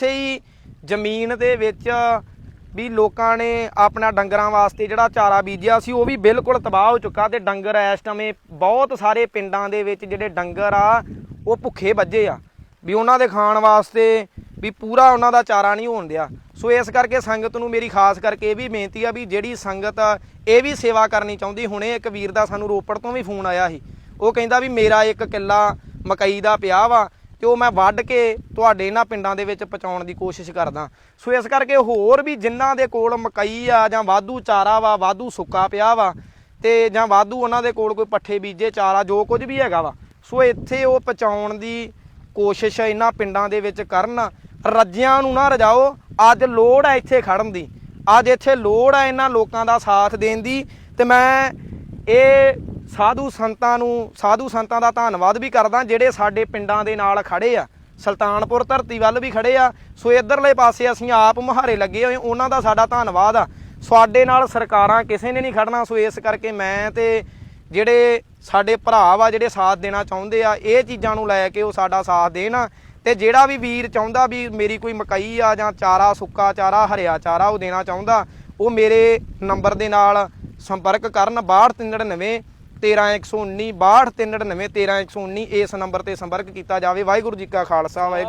ਇਸੇ ਹੀ ਜ਼ਮੀਨ ਦੇ ਵਿੱਚ ਵੀ ਲੋਕਾਂ ਨੇ ਆਪਣਾ ਡੰਗਰਾਂ ਵਾਸਤੇ ਜਿਹੜਾ ਚਾਰਾ ਬੀਜਿਆ ਸੀ, ਉਹ ਵੀ ਬਿਲਕੁਲ ਤਬਾਹ ਹੋ ਚੁੱਕਾ ਤੇ ਡੰਗਰ ਇਸ ਸਮੇਂ ਬਹੁਤ ਸਾਰੇ ਪਿੰਡਾਂ ਦੇ ਵਿੱਚ ਜਿਹੜੇ ਡੰਗਰ ਆ, ਉਹ ਭੁੱਖੇ ਵੱਜੇ ਆ। ਵੀ ਉਹਨਾਂ ਦੇ ਖਾਣ ਵਾਸਤੇ ਵੀ ਪੂਰਾ ਉਹਨਾਂ ਦਾ ਚਾਰਾ ਨਹੀਂ ਹੋਣ ਦਿਆ। ਸੋ ਇਸ ਕਰਕੇ ਸੰਗਤ ਨੂੰ ਮੇਰੀ ਖਾਸ ਕਰਕੇ ਇਹ ਵੀ ਬੇਨਤੀ ਆ ਵੀ ਜਿਹੜੀ ਸੰਗਤ ਇਹ ਵੀ ਸੇਵਾ ਕਰਨੀ ਚਾਹੁੰਦੀ, ਹੁਣੇ ਇੱਕ ਵੀਰ ਦਾ ਸਾਨੂੰ ਰੋਪੜ ਤੋਂ ਵੀ ਫੋਨ ਆਇਆ ਸੀ। ਉਹ ਕਹਿੰਦਾ ਵੀ ਮੇਰਾ ਇੱਕ ਕਿੱਲਾ ਮਕਈ ਦਾ ਪਿਆ ਵਾ ਤੇ ਉਹ ਮੈਂ ਵੱਢ ਕੇ ਤੁਹਾਡੇ ਇਹਨਾਂ ਪਿੰਡਾਂ ਦੇ ਵਿੱਚ ਪਹੁੰਚਾਉਣ ਦੀ ਕੋਸ਼ਿਸ਼ ਕਰਦਾ। ਸੋ ਇਸ ਕਰਕੇ ਹੋਰ ਵੀ ਜਿਨ੍ਹਾਂ ਦੇ ਕੋਲ ਮਕਈ ਆ ਜਾਂ ਵਾਧੂ ਚਾਰਾ ਵਾ, ਵਾਧੂ ਸੁੱਕਾ ਪਿਆ ਵਾ ਤੇ ਜਾਂ ਵਾਧੂ ਉਹਨਾਂ ਦੇ ਕੋਲ ਕੋਈ ਪੱਠੇ, ਬੀਜੇ, ਚਾਰਾ, ਜੋ ਕੁਝ ਵੀ ਹੈਗਾ ਵਾ, ਸੋ ਇੱਥੇ ਉਹ ਪਹੁੰਚਾਉਣ ਦੀ ਕੋਸ਼ਿਸ਼ ਇਹਨਾਂ ਪਿੰਡਾਂ ਦੇ ਵਿੱਚ ਕਰਨ। ਰੱਜਿਆਂ ਨੂੰ ਨਾ ਰਜਾਓ, ਅੱਜ ਲੋੜ ਹੈ ਇੱਥੇ ਖੜਨ ਦੀ। ਅੱਜ ਇੱਥੇ ਲੋੜ ਆ ਇਹਨਾਂ ਲੋਕਾਂ ਦਾ ਸਾਥ ਦੇਣ ਦੀ ਤੇ ਮੈਂ ਇਹ ਸਾਧੂ ਸੰਤਾਂ ਨੂੰ, ਸਾਧੂ ਸੰਤਾਂ ਦਾ ਧੰਨਵਾਦ ਵੀ ਕਰਦਾ ਜਿਹੜੇ ਸਾਡੇ ਪਿੰਡਾਂ ਦੇ ਨਾਲ ਖੜੇ ਆ। ਸੁਲਤਾਨਪੁਰ ਧਰਤੀ ਵੱਲ ਵੀ ਖੜੇ ਆ। ਸੋ ਇਧਰਲੇ ਪਾਸੇ ਅਸੀਂ ਆਪ ਮੁਹਾਰੇ ਲੱਗੇ ਹੋਏ ਉਹਨਾਂ ਦਾ ਸਾਡਾ ਧੰਨਵਾਦ ਆ। ਸਾਡੇ ਨਾਲ ਸਰਕਾਰਾਂ ਕਿਸੇ ਨੇ ਨਹੀਂ ਖੜਨਾ, ਸੋ ਇਸ ਕਰਕੇ ਮੈਂ ਤੇ ਜਿਹੜੇ ਸਾਡੇ ਭਰਾ ਵਾ ਜਿਹੜੇ ਸਾਥ ਦੇਣਾ ਚਾਹੁੰਦੇ ਆ, ਇਹ ਚੀਜ਼ਾਂ ਨੂੰ ਲੈ ਕੇ ਉਹ ਸਾਡਾ ਸਾਥ ਦੇਣ ਤੇ ਜਿਹੜਾ ਵੀ ਵੀਰ ਚਾਹੁੰਦਾ ਵੀ ਮੇਰੀ ਕੋਈ ਮਕਈ ਆ ਜਾਂ ਚਾਰਾ ਸੁੱਕਾ ਚਾਰਾ, ਹਰਿਆ ਚਾਰਾ ਉਹ ਦੇਣਾ ਚਾਹੁੰਦਾ, ਉਹ ਮੇਰੇ ਨੰਬਰ ਦੇ ਨਾਲ ਸੰਪਰਕ ਕਰਨ 6299 13119 6299 13119 ਇਸ ਨੰਬਰ ਤੇ ਸੰਪਰਕ ਕੀਤਾ ਜਾਵੇ। ਵਾਹਿਗੁਰੂ ਜੀ ਕਾ ਖਾਲਸਾ ਵਾਹਿਗੁਰੂ